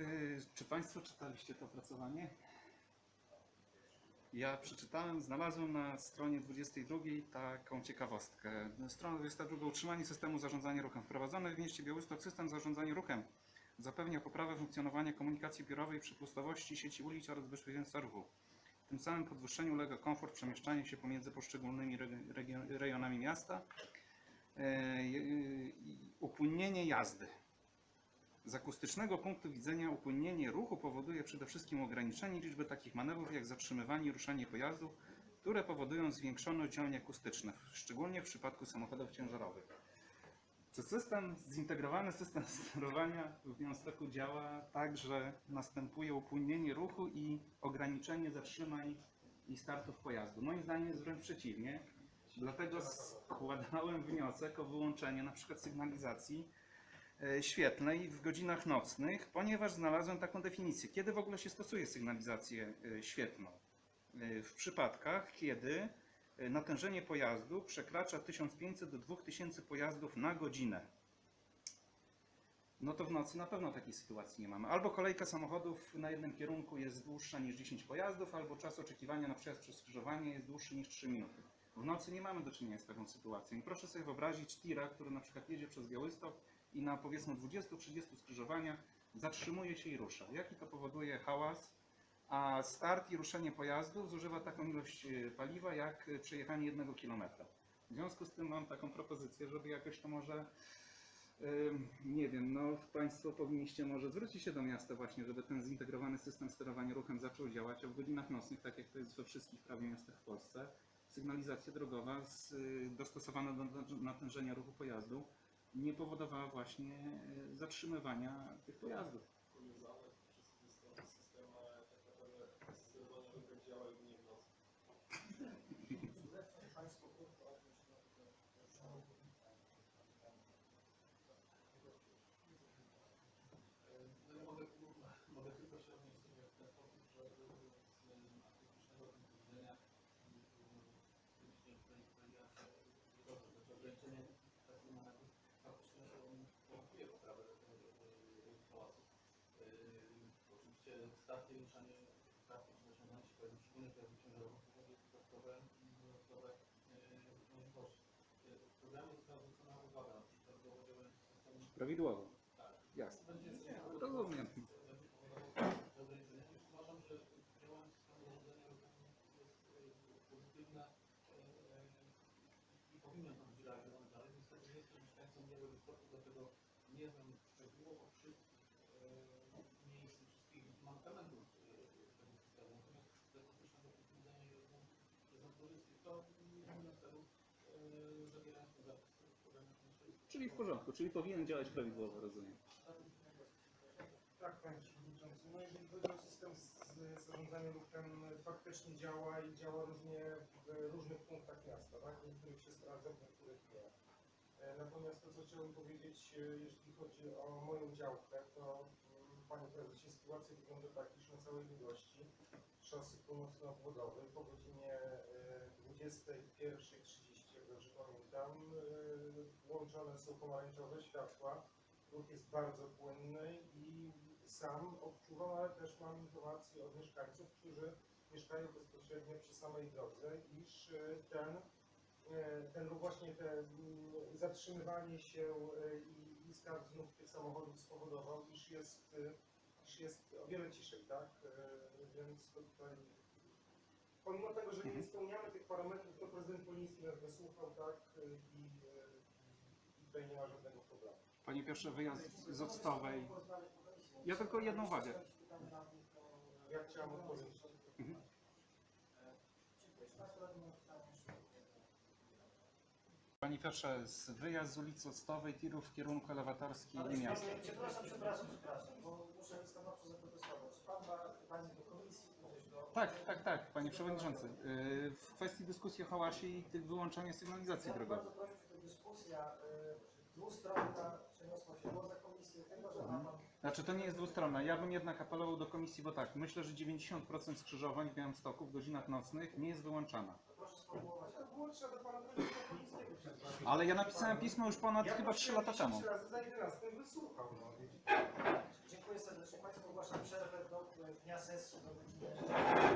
Y, Czy Państwo czytaliście to opracowanie? Ja przeczytałem, znalazłem na stronie 22 taką ciekawostkę. Strona 22. Utrzymanie systemu zarządzania ruchem. Wprowadzony w mieście Białystok system zarządzania ruchem zapewnia poprawę funkcjonowania komunikacji biurowej, przepustowości sieci ulic oraz bezpieczeństwa ruchu. Tym samym podwyższeniu ulega komfort przemieszczania się pomiędzy poszczególnymi rejonami miasta. E, i Upłynnienie jazdy. Z akustycznego punktu widzenia upłynnienie ruchu powoduje przede wszystkim ograniczenie liczby takich manewrów jak zatrzymywanie i ruszanie pojazdów, które powodują zwiększone oddziaływanie akustyczne, szczególnie w przypadku samochodów ciężarowych. Czy system, zintegrowany system sterowania w Białymstoku działa tak, że następuje upłynnienie ruchu i ograniczenie zatrzymań i startów pojazdu? Moim zdaniem jest wręcz przeciwnie. Dlatego składałem wniosek o wyłączenie przykład sygnalizacji świetlnej w godzinach nocnych, ponieważ znalazłem taką definicję. Kiedy w ogóle się stosuje sygnalizację e, świetlną? E, W przypadkach, kiedy e, natężenie pojazdu przekracza 1500 do 2000 pojazdów na godzinę. No to w nocy na pewno takiej sytuacji nie mamy. Albo kolejka samochodów na jednym kierunku jest dłuższa niż 10 pojazdów, albo czas oczekiwania na przejazd przez skrzyżowanie jest dłuższy niż 3 minuty. W nocy nie mamy do czynienia z taką sytuacją. Proszę sobie wyobrazić tira, który na przykład jedzie przez Białystok i na powiedzmy 20-30 skrzyżowaniach zatrzymuje się i rusza. Jaki to powoduje hałas? A start i ruszenie pojazdu zużywa taką ilość e, paliwa jak e, przejechanie jednego kilometra. W związku z tym mam taką propozycję, żeby jakoś to może Nie wiem, no Państwo powinniście może zwrócić się do miasta właśnie, żeby ten zintegrowany system sterowania ruchem zaczął działać, a w godzinach nocnych, tak jak to jest we wszystkich prawie miastach w Polsce, sygnalizacja drogowa z, y, dostosowana do natężenia ruchu pojazdu nie powodowała właśnie y, zatrzymywania tych pojazdów. kuriozalne, wszystkie systemy, systemy tak naprawdę sterowania ruchem działają nie w nocy. No ja mogę, mogę tylko się odnieść sobie w ten sposób, że z akustycznego punktu widzenia oczywiście tutaj powiedziałem, że dobrze, że to ograniczenie czasu momentu faktycznie powoduje poprawę e, hałasu. Yy, ruszanie starty czy osiąganie się pojazdów ciężarowych, powoduje dodatkowe, dodatkowe yy, możliwości. Yy, W programie została zwrócona uwaga na przykład do systemu. Prawidłowo, Tak. jasne. Będzie Rozumiem. będzie powodowało Uważam, że działanie systemu ruchowego jest yy, pozytywne yy, i powinno to być realizowane dalej. Niestety nie jestem mieszkańcem Białegostoku, dlatego nie znam szczegółowo wszystkich Czyli w porządku, czyli powinien działać prawidłowo, rozumiem. Tak, Panie Przewodniczący. No jeżeli chodzi o system zarządzania ruchem, faktycznie działa i działa różnie w różnych punktach miasta, tak? W niektórych się sprawdza, w niektórych nie. E, Natomiast to, co chciałbym powiedzieć, e, jeśli chodzi o moją działkę, to Panie Prezesie, sytuacja wygląda tak, iż na całej długości szosy północno-obwodowej po godzinie e, 21.30, jak dobrze pamiętam, e, włączone są pomarańczowe światła, ruch jest bardzo płynny i sam odczuwam, ale też mam informacje od mieszkańców, którzy mieszkają bezpośrednio przy samej drodze, iż e, ten, e, ten właśnie te mm, zatrzymywanie się e, i, i start znów tych samochodów spowodował, iż jest, e, iż jest o wiele ciszej, tak? E, Więc to tutaj pomimo tego, że nie spełniamy tych parametrów, to prezydent Poliński nas wysłuchał, tak? e, I, i tutaj nie ma żadnego problemu. Panie pierwszy wyjazd z Octowej. Ja tylko jedną uwagę. Ja chciałem odpowiedzieć. Panie Piotrze, z wyjazd z ulicy Octowej, tirów w kierunku elewatorski i miasta. Przepraszam, przepraszam, przepraszam, bo muszę stanowczo zaprotestować. Pan ma pytanie do komisji, do... Tak, tak, tak, panie przewodniczący. Yy, W kwestii dyskusji o hałasie i tych wyłączania sygnalizacji Ja drogowej. bardzo prosił, żeby dyskusja y, dwustronna przeniosła się poza komisję, chyba że. Znaczy to nie jest dwustronna. Ja bym jednak apelował do komisji, bo tak, myślę, że 90% skrzyżowań w Białymstoku w godzinach nocnych nie jest wyłączana. Do. Ale ja napisałem pismo już ponad Ja chyba 3 lata temu. razy za 11 wysłuchał, no. Dziękuję serdecznie. Państwo sesji do godziny